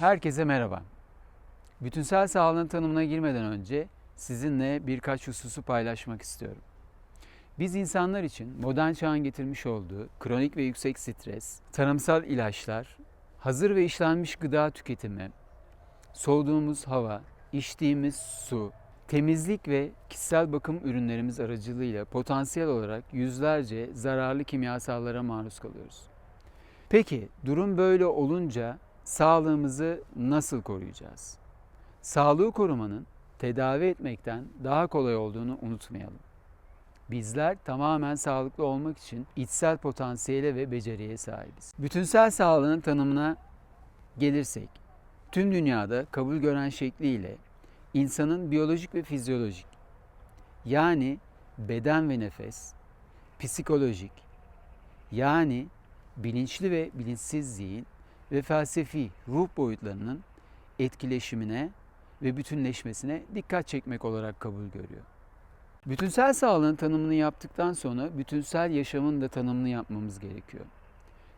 Herkese merhaba. Bütünsel sağlığın tanımına girmeden önce sizinle birkaç hususu paylaşmak istiyorum. Biz insanlar için modern çağın getirmiş olduğu kronik ve yüksek stres, tarımsal ilaçlar, hazır ve işlenmiş gıda tüketimi, soluduğumuz hava, içtiğimiz su, temizlik ve kişisel bakım ürünlerimiz aracılığıyla potansiyel olarak yüzlerce zararlı kimyasallara maruz kalıyoruz. Peki durum böyle olunca sağlığımızı nasıl koruyacağız? Sağlığı korumanın tedavi etmekten daha kolay olduğunu unutmayalım. Bizler tamamen sağlıklı olmak için içsel potansiyele ve beceriye sahibiz. Bütünsel sağlığın tanımına gelirsek, tüm dünyada kabul gören şekliyle insanın biyolojik ve fizyolojik yani beden ve nefes, psikolojik yani bilinçli ve bilinçsiz zihin ve felsefi ruh boyutlarının etkileşimine ve bütünleşmesine dikkat çekmek olarak kabul görüyor. Bütünsel sağlığın tanımını yaptıktan sonra bütünsel yaşamın da tanımını yapmamız gerekiyor.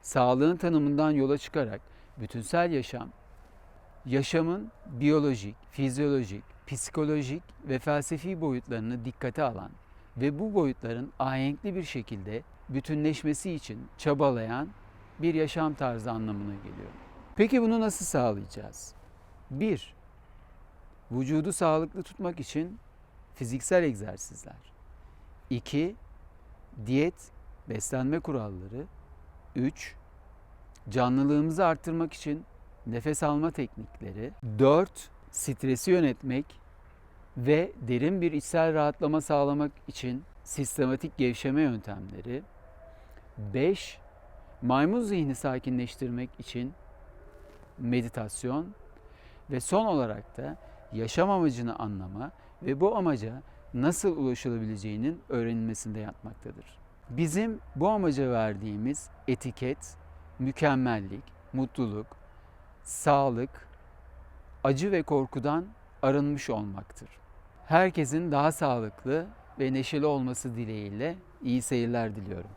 Sağlığın tanımından yola çıkarak bütünsel yaşam, yaşamın biyolojik, fizyolojik, psikolojik ve felsefi boyutlarını dikkate alan ve bu boyutların ahenkli bir şekilde bütünleşmesi için çabalayan bir yaşam tarzı anlamına geliyor. Peki bunu nasıl sağlayacağız? 1. Vücudu sağlıklı tutmak için fiziksel egzersizler. 2. Diyet, beslenme kuralları. 3. Canlılığımızı arttırmak için nefes alma teknikleri. 4. Stresi yönetmek ve derin bir içsel rahatlama sağlamak için sistematik gevşeme yöntemleri. 5. Maymun zihni sakinleştirmek için meditasyon ve son olarak da yaşam amacını anlama ve bu amaca nasıl ulaşılabileceğinin öğrenilmesinde yatmaktadır. Bizim bu amaca verdiğimiz etiket, mükemmellik, mutluluk, sağlık, acı ve korkudan arınmış olmaktır. Herkesin daha sağlıklı ve neşeli olması dileğiyle iyi seyirler diliyorum.